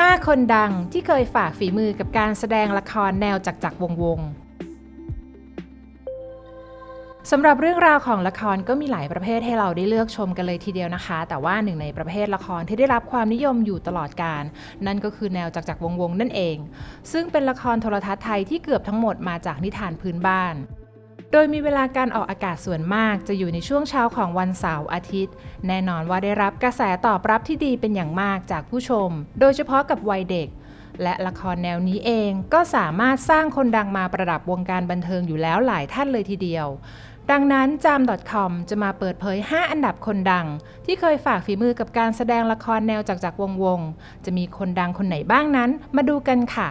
5 คนดังที่เคยฝากฝีมือกับการแสดงละครแนวจักจักรวงวงสำหรับเรื่องราวของละครก็มีหลายประเภทให้เราได้เลือกชมกันเลยทีเดียวนะคะ แต่ว่าหนึ่งในประเภทละครที่ได้รับความนิยมอยู่ตลอดการ นั่นก็คือแนวจักจักรวงวงนั่นเอง ซึ่งเป็นละครโทรทัศน์ไทยที่เกือบทั้งหมดมาจากนิทานพื้นบ้าน โดยมีเวลาการออกอากาศส่วนมาก จะอยู่ในช่วงเช้าของวันเสาร์อาทิตย์ แน่นอนว่าได้รับกระแสตอบรับที่ดีเป็นอย่างมากจากผู้ชม โดยเฉพาะกับวัยเด็ก และละครแนวนี้เองก็สามารถสร้างคนดังมาประดับวงการบันเทิงอยู่แล้วหลายท่านเลยทีเดียว ดังนั้นจาม .com จะมาเปิดเผย 5 อันดับคนดัง ที่เคยฝากฝีมือกับการแสดงละครแนวจากจากวงวงๆจะมีคนดังคนไหนบ้างนั้น มาดูกันค่ะ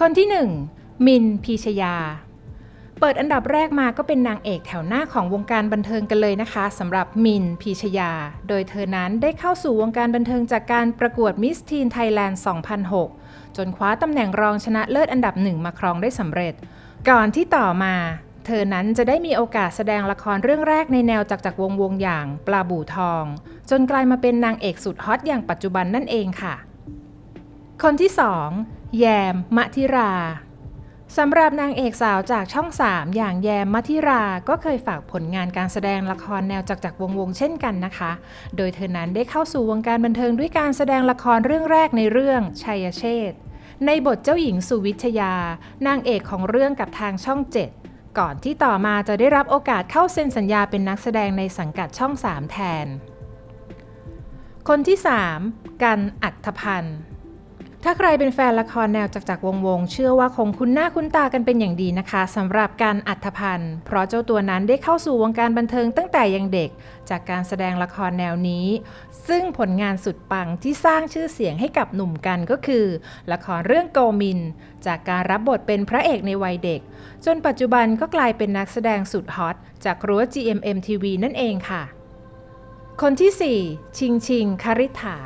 คนที่ 1 มินพีชยา เปิดอันดับแรกมาก็เป็นนางเอกแถวหน้าของวงการบันเทิงกันเลยนะคะสำหรับมินพีชยา โดยเธอนั้นได้เข้าสู่วงการบันเทิงจากการประกวดมิสทีนไทยแลนด์2006 จนคว้าตำแหน่งรองชนะเลิศอันดับหนึ่งมาครองได้สำเร็จ ก่อนที่ต่อมาเธอนั้นจะได้มีโอกาสแสดงละครเรื่องแรกในแนวจากจากวงวงอย่างปลาบู่ทอง จนกลายมาเป็นนางเอกสุดฮอตอย่างปัจจุบันนั่นเองค่ะ คนที่ 2 แยมมะทิรา สำหรับนางเอกสาวจากช่อง 3 อย่างแยมมัธิรา ก็เคยฝากผลงานการแสดงละครแนวจักรจักรวงวงเช่นกันนะคะ โดยเธอนั้นได้เข้าสู่วงการบันเทิงด้วยการแสดงละครเรื่องแรกในเรื่องชัยเชษในบทเจ้าหญิงสุวิชยา นางเอกของเรื่องกับทางช่อง 7 ก่อนที่ต่อมาจะได้รับโอกาสเข้าเซ็นสัญญาเป็นนักแสดงในสังกัดช่อง 3 แทน คนที่ 3 กันอัธพันธ์ ถ้าใครเป็นแฟนละครแนวจักจักรวงวง เชื่อว่าคงคุ้นหน้าคุ้นตากันเป็นอย่างดีนะคะสำหรับการอัธพันธ์เพราะเจ้าตัวนั้นได้เข้าสู่วงการบันเทิงตั้งแต่ยังเด็ก จากการแสดงละครแนวนี้ ซึ่งผลงานสุดปังที่สร้างชื่อเสียงให้กับหนุ่มกันก็คือ ละครเรื่องโกมิน จากการรับบทเป็นพระเอกในวัยเด็ก จนปัจจุบันก็กลายเป็นนักแสดงสุดฮอตจากรั้ว GMM TV นั่นเองค่ะ คนที่ 4 ชิงชิงคาริษฐา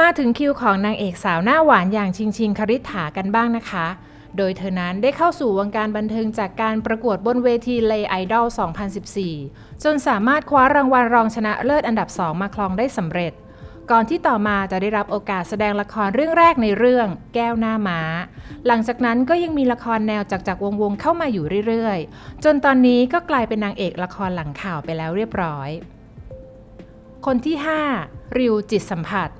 มาถึงคิวของนางเอกสาวหน้าหวานอย่างชิงชิงคาริษฐากันบ้างนะคะ โดยเธอนั้นได้เข้าสู่วงการบันเทิงจากการประกวดบนเวทีเลไอดอล 2014 จนสามารถคว้ารางวัลรองชนะเลิศอันดับ 2 มาครองได้สำเร็จ ก่อนที่ต่อมาจะได้รับโอกาสแสดงละครเรื่องแรกในเรื่องแก้วหน้าม้า หลังจากนั้นก็ยังมีละครแนวจากจากวงวงๆเข้ามาอยู่เรื่อยๆ จนตอนนี้ก็กลายเป็นนางเอกละครหลังข่าวไปแล้วเรียบร้อย คนที่ 5 ริวจิตสัมผัส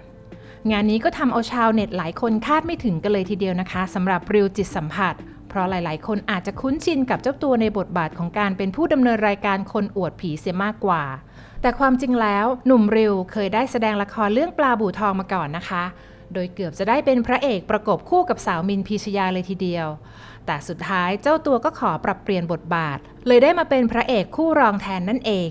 งานนี้ก็ทำเอาชาวเน็ตหลายคนคาดไม่ถึงกันเลยทีเดียวนะคะสำหรับริวจิตสัมผัส เพราะหลายๆ คนอาจจะคุ้นชินกับเจ้าตัวในบทบาทของการเป็นผู้ดำเนินรายการคนอวดผีเสียมากกว่า แต่ความจริงแล้วหนุ่มริวเคยได้แสดงละครเรื่องปลาบู่ทองมาก่อนนะคะ โดยเกือบจะได้เป็นพระเอกประกบคู่กับสาวมินพีชยาเลยทีเดียว แต่สุดท้ายเจ้าตัวก็ขอปรับเปลี่ยนบทบาท เลยได้มาเป็นพระเอกคู่รองแทนนั่นเอง